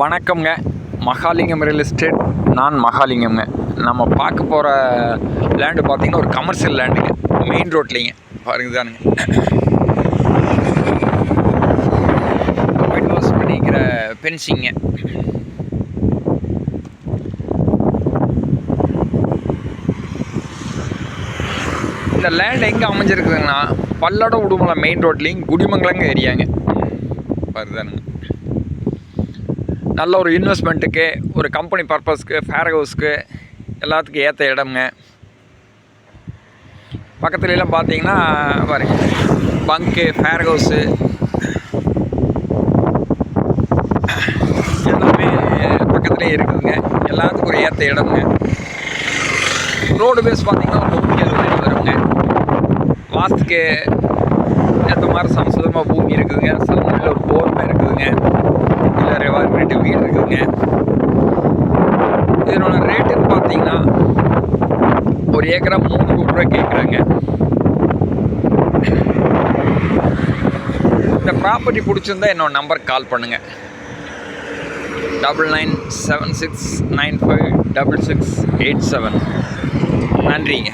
வணக்கம்ங்க. Mahalingam real estate நான் மகாலிங்கம்ங்க. நம்ம பார்க்க போகிற லேண்டு பார்த்தீங்கன்னா ஒரு கமர்ஷியல் லேண்டுங்க மெயின் ரோட்லேங்க பாருங்க தானுங்க ஒயிட் வாஷ் பண்ணிக்கிற பென்சிங்க இந்த லேண்ட் எங்கே அமைஞ்சிருக்குதுங்கன்னா பல்லடம் உடுமலை மெயின் ரோட்லேயும் குடிமங்கலங்க ஏரியாங்க பாருதானுங்க நல்ல ஒரு இன்வெஸ்ட்மெண்ட்டுக்கு ஒரு கம்பெனி பர்பஸ்க்கு ஃபேர் ஹவுஸ்க்கு எல்லாத்துக்கும் ஏற்ற இடம்ங்க. பக்கத்துலலாம் பார்த்தீங்கன்னா பாருங்க. பங்க்கு ஃபேர் ஹவுஸு எல்லாமே பக்கத்துலேயே இருக்குதுங்க. எல்லாத்துக்கும் ஒரு ஏற்ற இடம்ங்க. ரோடு பேஸ் பார்த்தீங்கன்னா ஒரு நூற்றி வருங்க. வாஸ்துக்கு ஏற்ற மாதிரி சமசுதமாக பூமி இருக்குதுங்க. சமநிலையில் ஒரு போர்மை இருக்குதுங்க. ரெண்டு வீடு இருக்குதுங்க இதனோட ரேட்டுன்னு பார்த்தீங்கன்னா ஒரு ஏக்கரா மூணு கோடி ரூபா கேட்குறாங்க இந்த ப்ராப்பர்ட்டி பிடிச்சிருந்தா என்னோட நம்பருக்கு கால் பண்ணுங்கள் double nine seven six nine five double six eight seven நன்றிங்க.